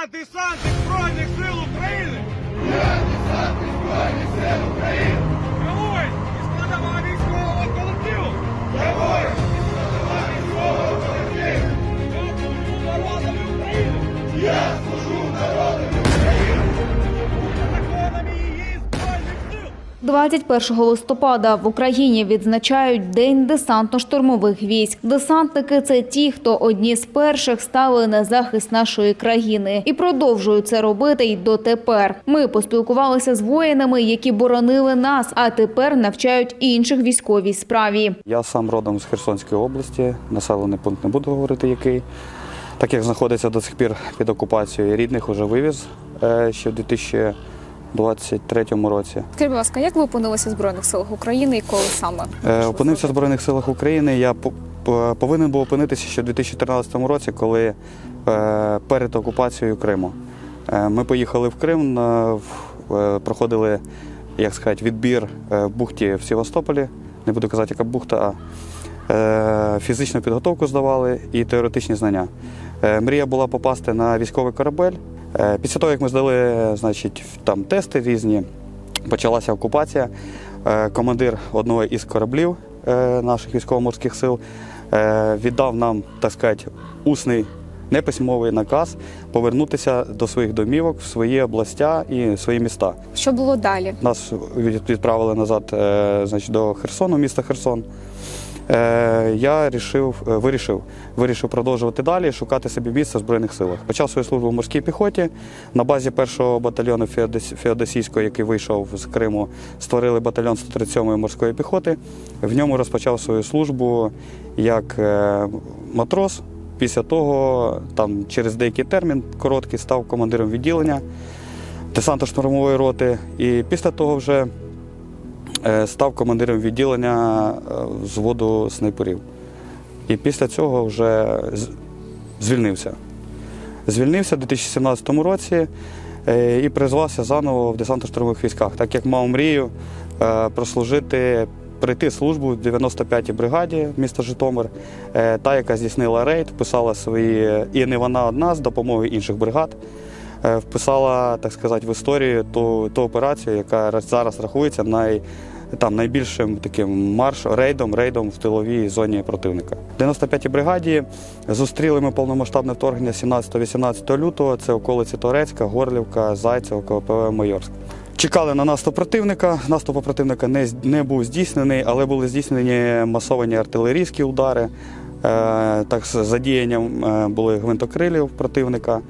Я десантник 21 листопада в Україні відзначають День десантно-штурмових військ. Десантники це ті, хто одні з перших стали на захист нашої країни і продовжують це робити й дотепер. Ми поспілкувалися з воїнами, які боронили нас, а тепер навчають інших військовій справі. Я сам родом з Херсонської області, населений пункт не буду говорити який. Так як знаходиться до сих пір під окупацією, рідних уже вивіз е, ще в 2023 році. Скажіть, будь ласка, як ви опинилися в Збройних силах України і коли саме? Е, Опинився в Збройних силах України. Я по- по- повинен був опинитися ще в 2013 році, коли е, перед окупацією Криму. Е, Ми поїхали в Крим, на- в- е, проходили, як сказати, відбір е, в бухті в Севастополі. Не буду казати, яка бухта, а е, фізичну підготовку здавали і теоретичні знання. Е, Мрія була попасти на військовий корабель. Е, Після того, як ми здали значить, там тести різні, почалася окупація. Е, Командир одного із кораблів е, наших військово-морських сил віддав нам, так сказати, усний неписьмовий наказ повернутися до своїх домівок в свої областя і свої міста. Що було далі? Нас відправили назад значить, до Херсону, міста Херсон. Е, Я рішив, е, вирішив, вирішив продовжувати далі, шукати собі місце в Збройних силах. Почав свою службу в морській піхоті. На базі першого батальйону Феодосійського, який вийшов з Криму, створили батальйон 137-ї морської піхоти. В ньому розпочав свою службу як е, матрос. Після того, там, через деякий термін короткий, став командиром відділення десантно-штурмової роти. І після того вже став командиром відділення е, взводу снайперів. І після цього вже звільнився. Звільнився у 2017 році е, і призвався заново в десантно-штурмових військах, так як мав мрію е, прослужити, пройти службу в 95-й бригаді міста Житомир, е, та, яка здійснила рейд, вписала свої, і не вона одна з допомогою інших бригад е, вписала, так сказати, в історію ту, ту операцію, яка зараз рахується най, там, найбільшим таким марш, рейдом, рейдом в тиловій зоні противника. 95-й бригаді зустріли ми повномасштабне вторгнення 17-18 лютого. Це околиці Торецька, Горлівка, Зайцево, КПВ Майорськ. Чекали на наступ противника. Наступ противника не, не був здійснений, але були здійснені масовані артилерійські удари. Е, так, з задіянням е, були гвинтокрилів противника.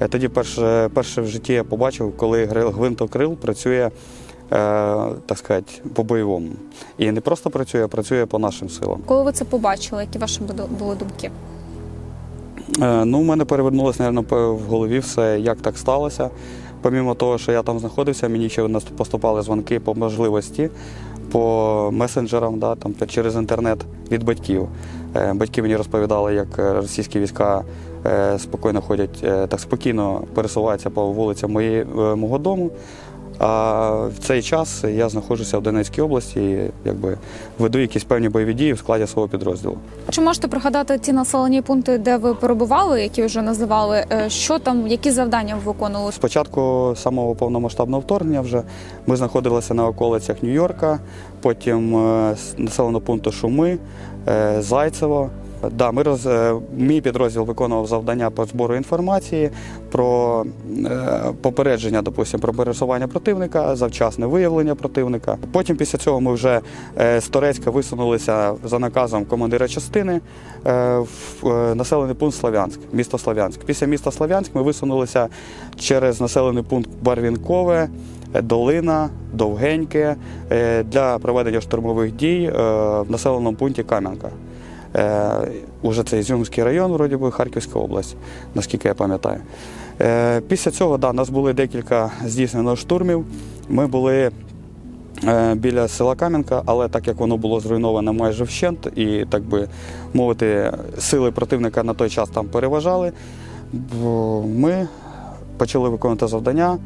Е, Тоді перше, перше в житті я побачив, коли гвинтокрил працює, так сказати, по-бойовому. І не просто працює, а працює по нашим силам. Коли ви це побачили, які ваші були- думки? Е, Ну, у мене перевернулося, мабуть, в голові все, як так сталося. Помімо того, що я там знаходився, мені ще поступали дзвонки по можливості, по месенджерам, да, там, через інтернет від батьків. Е, Батьки мені розповідали, як е, російські війська е, спокійно ходять, е, так спокійно пересуваються по вулицям моєї, е, мого дому. А в цей час я знаходжуся в Донецькій області і якби, веду якісь певні бойові дії в складі свого підрозділу. Чи можете пригадати ті населені пункти, де ви перебували, які вже називали? Е, Що там, які завдання ви виконували? Спочатку самого повномасштабного вторгнення вже ми знаходилися на околицях Нью-Йорка, потім е, населеного пункту Шуми, е, Зайцево. Да, ми роз... е, Мій підрозділ виконував завдання по збору інформації про е, попередження, допустимо, про пересування противника, завчасне виявлення противника. Потім після цього ми вже е, з Торецька висунулися за наказом командира частини в населений пункт Слав'янськ, місто Слав'янськ. Після міста Слав'янськ ми висунулися через населений пункт Барвінкове. Долина, Довгеньке для проведення штурмових дій в населеному пункті Кам'янка. Е, Уже це Ізюмський район, вроді би, Харківська область, наскільки я пам'ятаю. Е, Після цього да, нас були декілька здійснено штурмів. Ми були е, біля села Кам'янка, але так як воно було зруйноване майже вщент, і так би мовити, сили противника на той час там переважали, ми почали виконувати завдання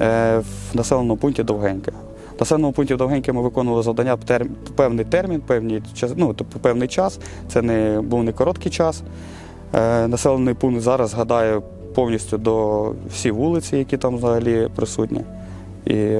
е, в населеному пункті Довгеньке. Населеному пункті Довгеньке ми виконували завдання терм, певний термін, певний час- ну, тобто певний час. Це не був не короткий час. Е, населений пункт зараз, гадає повністю до всі вулиці, які там взагалі присутні, і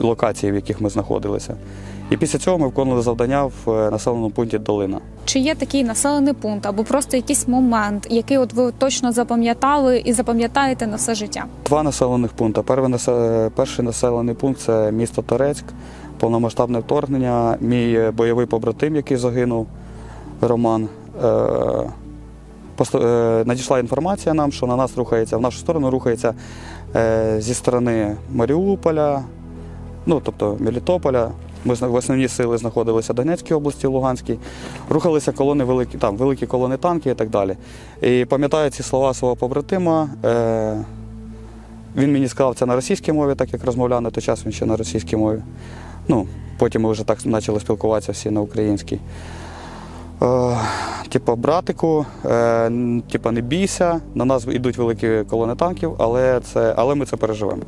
локації, в яких ми знаходилися. І після цього ми виконували завдання в е, населеному пункті Долина. Чи є такий населений пункт або просто якийсь момент, який от ви точно запам'ятали і запам'ятаєте на все життя? Два населених пункти. Перший, насе- перший населений пункт це місто Торецьк, повномасштабне вторгнення. Мій е, бойовий побратим, який загинув, Роман. Е, е, надійшла інформація нам, що на нас рухається, в нашу сторону рухається зі сторони Маріуполя, ну тобто Мелітополя. В основні сили знаходилися в Донецькій області, Луганській. Рухалися колони великі, там великі колони танки і так далі. І пам'ятаю ці слова свого побратима. Е, він мені сказав це на російській мові, так як розмовляв на той час він ще на російській мові. Ну, потім ми вже так почали спілкуватися всі на українській. Е, типа, братику, е, типа, не бійся, на нас йдуть великі колони танків, але, це, але ми це переживемо.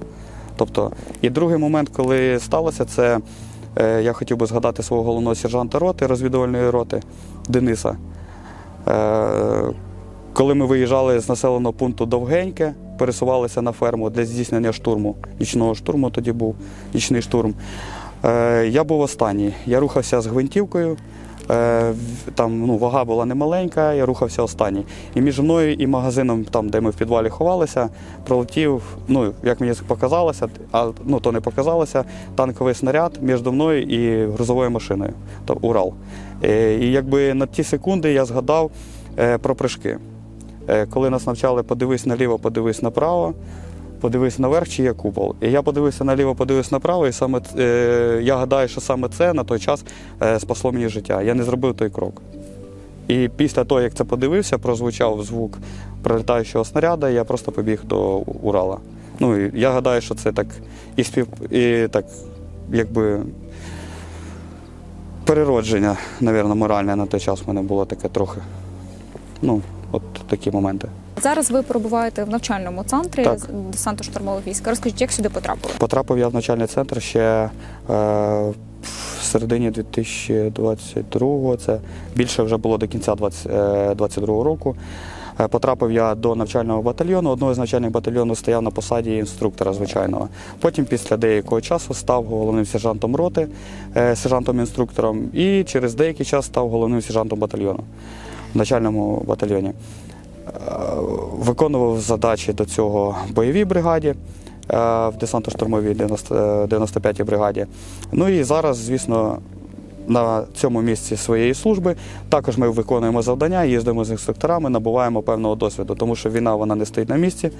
Тобто, і другий момент, коли сталося, це я хотів би згадати свого головного сержанта роти, розвідувальної роти Дениса. Е, коли ми виїжджали з населеного пункту Довгеньке, пересувалися на ферму для здійснення штурму, нічного штурму тоді був нічний штурм. Е, я був останній. Я рухався з гвинтівкою. Е, там ну, вага була немаленька, я рухався останній. І між мною і магазином, там, де ми в підвалі ховалися, пролетів, ну, як мені показалося, а ну, то не показалося, танковий снаряд між мною і грузовою машиною, то Урал. Е, і якби на ті секунди я згадав е, про прыжки. Коли нас навчали подивись наліво, подивись направо, подивись наверх, чи є купол. І я подивився наліво, подивився направо, і саме е, я гадаю, що саме це на той час е, спасло мені життя. Я не зробив той крок. І після того, як це подивився, прозвучав звук прилітаючого снаряда, я просто побіг до Урала. Ну, і я гадаю, що це так і спів, і так, якби переродження, мабуть, моральне на той час в мене було таке трохи. Ну, от такі моменти. Зараз ви перебуваєте в навчальному центрі Так. з- десантно-штурмових військ. Розкажіть, як сюди потрапили? Потрапив я в навчальний центр ще е, в середині 2022-го, це більше вже було до кінця 2022 року. Е, Потрапив я до навчального батальйону. Одного з навчальних батальйонів стояв на посаді інструктора звичайного. Потім, після деякого часу, став головним сержантом роти, е, сержантом-інструктором, і через деякий час став головним сержантом батальйону в навчальному батальйоні. Е, Виконував задачі до цього бойовій бригаді. е, В десантно-штурмовій 90 е, 95-й бригаді. Ну і зараз, звісно, на цьому місці своєї служби також ми виконуємо завдання, їздимо з інструкторами, набуваємо певного досвіду, тому що війна вона не стоїть на місці,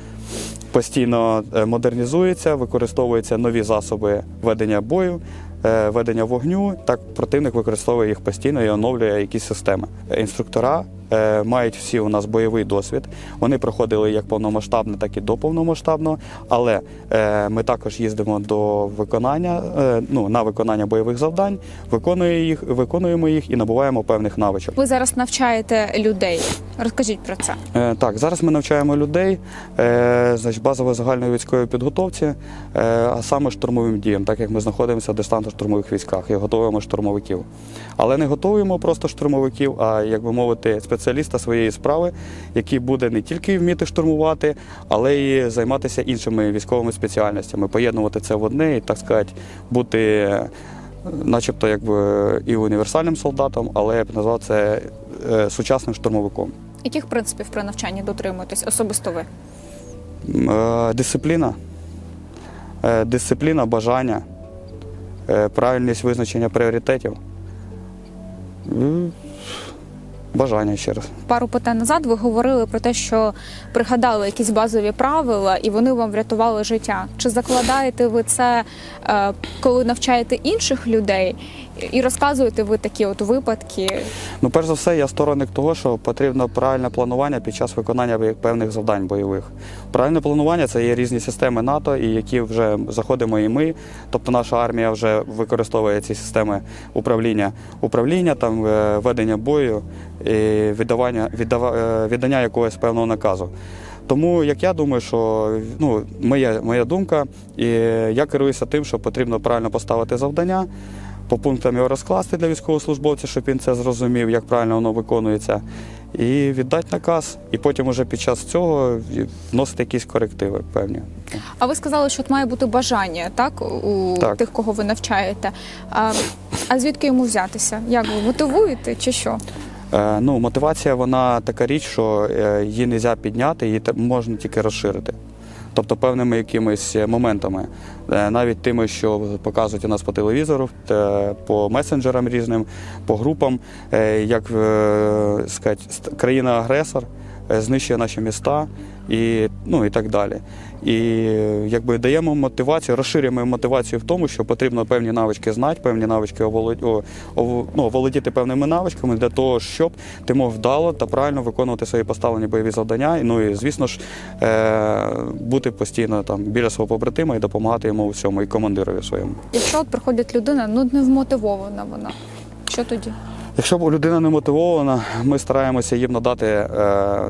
постійно модернізується, використовуються нові засоби ведення бою, ведення вогню. Так противник використовує їх постійно і оновлює якісь системи. Е, Інструктора е, мають всі у нас бойовий досвід. Вони проходили як повномасштабно, так і до повномасштабного. Але е, ми також їздимо до виконання, е, ну на виконання бойових завдань, виконує їх, виконуємо їх і набуваємо певних навичок. Ви зараз навчаєте людей. Розкажіть про це. Е, Так, зараз ми навчаємо людей е, базової загальної військової підготовці, е, а саме штурмовим діям, так як ми знаходимося в десантно-штурмових військах і готуємо штурмовиків. Але не готуємо просто штурмовиків, а як би мовити, спеціаліста своєї справи, який буде не тільки вміти штурмувати, але й займатися іншими військовими спеціальностями, поєднувати це в одне і так сказати, бути. Начебто якби і універсальним солдатом, але я б назвав це сучасним штурмовиком. Яких принципів при навчанні дотримуєтесь особисто ви? Е, Дисципліна. Е, Дисципліна, бажання, е, правильність визначення пріоритетів. Бажання ще раз. Пару питань назад ви говорили про те, що пригадали якісь базові правила, і вони вам врятували життя. Чи закладаєте ви це, е, коли навчаєте інших людей, і розказуєте ви такі от випадки? Ну, перш за все, я сторонник того, що потрібно правильне планування під час виконання певних завдань бойових. Правильне планування це є різні системи НАТО, і які вже заходимо і ми. Тобто наша армія вже використовує ці системи управління, управління, там е, ведення бою віддавання, віддава, е, віддання якогось певного наказу. Тому як я думаю, що ну, моя, моя думка, і я керуюся тим, що потрібно правильно поставити завдання, по пунктам його розкласти для військовослужбовця, щоб він це зрозумів, як правильно воно виконується, і віддати наказ. І потім уже під час цього вносити якісь корективи певні. А ви сказали, що має бути бажання, так у Так. тих, кого ви навчаєте. А, а звідки йому взятися? Як ви мотивуєте чи що? Е, ну, мотивація вона така річ, що е, її не можна підняти, її можна тільки розширити. Тобто певними якимись моментами, Е, навіть тими, що показують у нас по телевізору, по месенджерам різним, по групам, як сказати, країна-агресор знищує наші міста і, ну, і так далі. І е, якби даємо мотивацію, розширюємо мотивацію в тому, що потрібно певні навички знати, певні навички оволодь, о, ов- ну, володіти певними навичками для того, щоб ти мог вдало та правильно виконувати свої поставлені бойові завдання. Ну і звісно ж е- бути постійно там біля свого побратима і допомагати йому у всьому, і командирові своєму. Якщо от приходить людина, ну не вмотивована вона. Що тоді? Якщо людина не мотивована, ми стараємося їм надати е,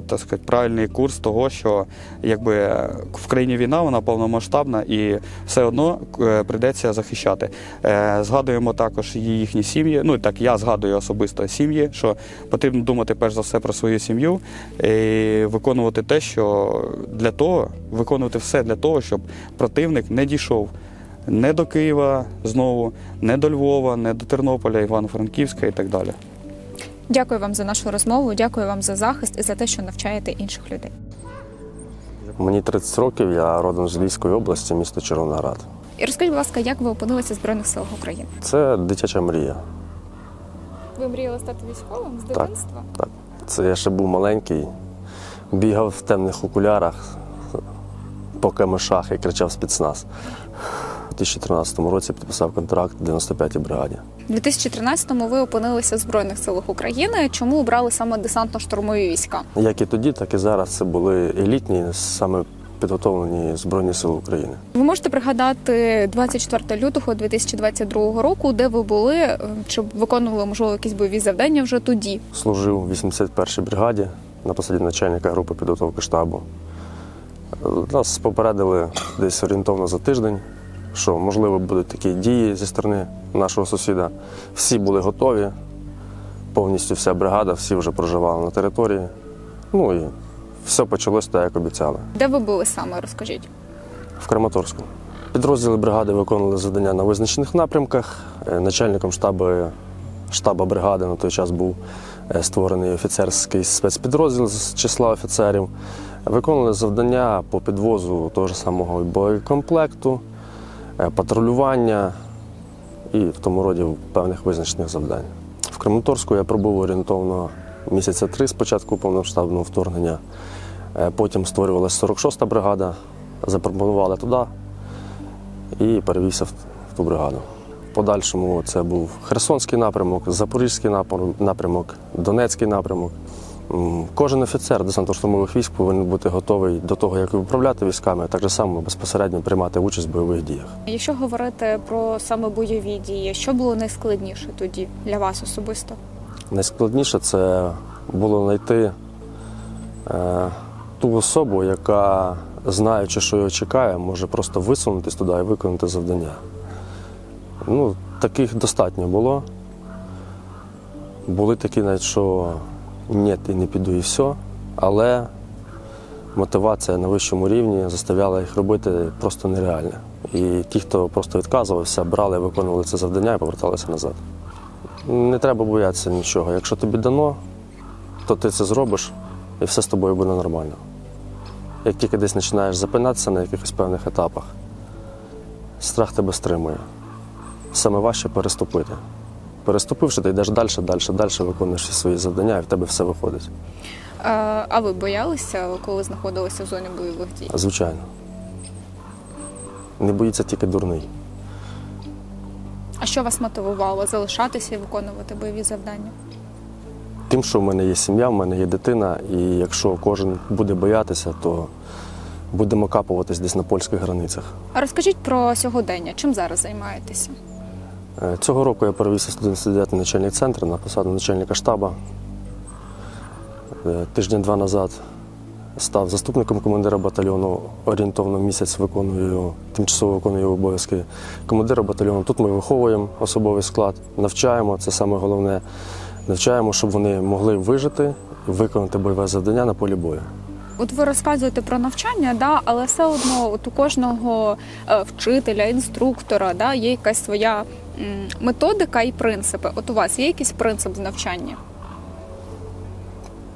так сказати, правильний курс того, що якби в країні війна, вона повномасштабна і все одно е, прийдеться захищати. Е, згадуємо також їхні сім'ї. Ну так я згадую особисто сім'ї, що потрібно думати перш за все про свою сім'ю і виконувати те, що для того, виконувати все для того, щоб противник не дійшов. Не до Києва знову, не до Львова, не до Тернополя, Івано-Франківська і так далі. Дякую вам за нашу розмову. Дякую вам за захист і за те, що навчаєте інших людей. Мені 30 років, я родом з Львівської області, місто Червоноград. І розкажіть, будь ласка, як ви опинилися в Збройних силах України? Це дитяча мрія. Ви мріяли стати військовим з Так. Так. Це я ще був маленький, бігав в темних окулярах по камешах і кричав спецназ. У 2013 році підписав контракт 95-й бригаді. У 2013-му ви опинилися в Збройних силах України. Чому обрали саме десантно-штурмові війська? Як і тоді, так і зараз це були елітні, саме підготовлені Збройні Сили України. Ви можете пригадати 24 лютого 2022 року, де ви були, чи виконували можливо якісь бойові завдання вже тоді? Служив у 81-й бригаді на посаді начальника групи підготовки штабу. Нас попередили десь орієнтовно за тиждень, що можливо будуть такі дії зі сторони нашого сусіда. Всі були готові, повністю вся бригада, всі вже проживали на території. Ну і все почалося так, як обіцяли. Де ви були саме? Розкажіть. В Краматорську. Підрозділи бригади виконували завдання на визначених напрямках. Е, Начальником штабу, штаба бригади на той час був е, створений офіцерський спецпідрозділ з числа офіцерів. Виконували завдання по підвозу того ж самого боєкомплекту, е, патрулювання і в тому роді певних визначених завдань. В Краматорську я пробув орієнтовно місяця три з початку повномасштабного вторгнення. Е, Потім створювалася 46-та бригада, запропонували туди і перевівся в ту бригаду. В подальшому це був Херсонський напрямок, Запорізький напрямок, Донецький напрямок. Кожен офіцер десантно-штурмових військ повинен бути готовий до того, як управляти військами, а так само безпосередньо приймати участь в бойових діях. Якщо говорити про саме бойові дії, що було найскладніше тоді для вас особисто? Найскладніше це було знайти е, ту особу, яка, знаючи, що його чекає, може просто висунутись туди і виконати завдання. Ну, таких достатньо було. Були такі, навіть, що ні, ти не піду і все. Але мотивація на вищому рівні заставляла їх робити просто нереальне. І ті, хто просто відказувався, брали, виконували це завдання і поверталися назад. Не треба боятися нічого. Якщо тобі дано, то ти це зробиш і все з тобою буде нормально. Як тільки десь починаєш запинатися на якихось певних етапах, страх тебе стримує. Саме важче переступити. Переступивши, ти йдеш далі, далі, далі, виконуєш всі свої завдання, і в тебе все виходить. А ви боялися, коли знаходилися в зоні бойових дій? Звичайно. Не боїться тільки дурний. А що вас мотивувало залишатися і виконувати бойові завдання? Тим, що в мене є сім'я, в мене є дитина, і якщо кожен буде боятися, то будемо капуватись десь на польських границях. А розкажіть про сьогодення. Чим зараз займаєтеся? Е, Цього року я перевівся в 199 начальник центру на посаду начальника штабу. Е, Тиждень-два назад став заступником командира батальйону. Орієнтовно місяць виконую, тимчасово виконую обов'язки командира батальйону. Тут ми виховуємо особовий склад, навчаємо, це саме головне. Навчаємо, щоб вони могли вижити і виконати бойове завдання на полі бою. От ви розказуєте про навчання, да, але все одно от у кожного е, вчителя, інструктора да, є якась своя методика і принципи. От у вас є якийсь принцип з навчання?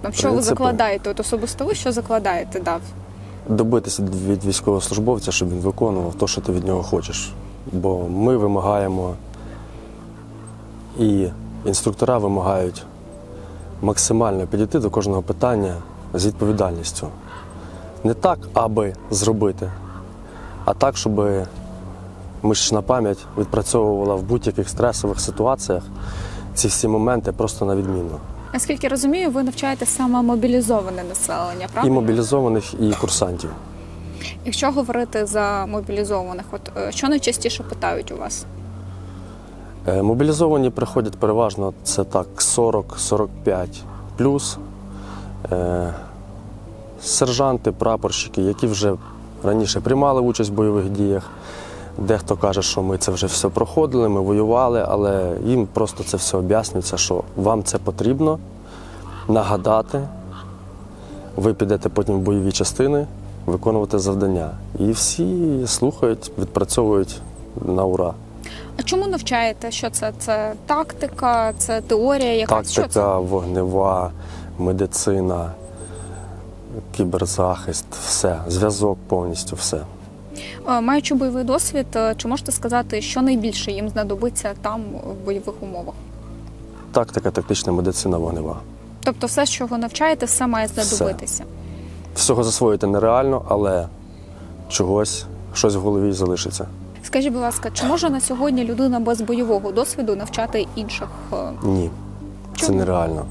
Там, Що ви закладаєте? От особисто ви що закладаєте? Да? добитися від військовослужбовця, щоб він виконував те, що ти від нього хочеш. Бо ми вимагаємо, і інструктора вимагають максимально підійти до кожного питання з відповідальністю. Не так, аби зробити, а так, щоб мишечна пам'ять відпрацьовувала в будь-яких стресових ситуаціях ці всі моменти просто на відмінно. Наскільки розумію, ви навчаєте саме мобілізоване населення, правда? І мобілізованих, і курсантів. Якщо говорити за мобілізованих, от е, що найчастіше питають у вас? Е, Мобілізовані приходять переважно це так 40-45 плюс. Е, Сержанти, прапорщики, які вже раніше приймали участь в бойових діях. Дехто каже, що ми це вже все проходили, ми воювали, але їм просто це все об'яснюється, що вам це потрібно нагадати. Ви підете потім в бойові частини виконувати завдання. І всі слухають, відпрацьовують на ура. А чому навчаєте? Що це? Це тактика, це теорія, якась що це? Тактика, вогнева, медицина, кіберзахист, все, зв'язок повністю все. Е, Маючи бойовий досвід, е, чи можете сказати, що найбільше їм знадобиться там в бойових умовах? Тактика, тактична медицина, вогнева. Тобто, все, що ви навчаєте, все має знадобитися. Всього засвоїти нереально, але чогось, щось в голові залишиться. Скажіть, будь ласка, чи може на сьогодні людина без бойового досвіду навчати інших? е, Ні, це нереально.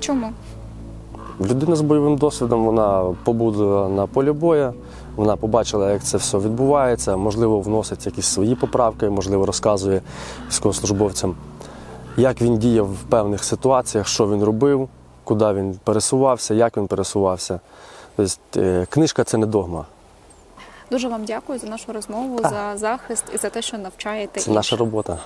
Чому? Людина з бойовим досвідом вона побуде на полі бою, вона побачила, як це все відбувається, можливо, вносить якісь свої поправки, можливо, розказує військовослужбовцям, як він діяв в певних ситуаціях, що він робив, куди він пересувався, як він пересувався. Тобто, е, книжка це не догма, Дуже вам дякую за нашу розмову, за захист і за те, що навчаєте це наша робота.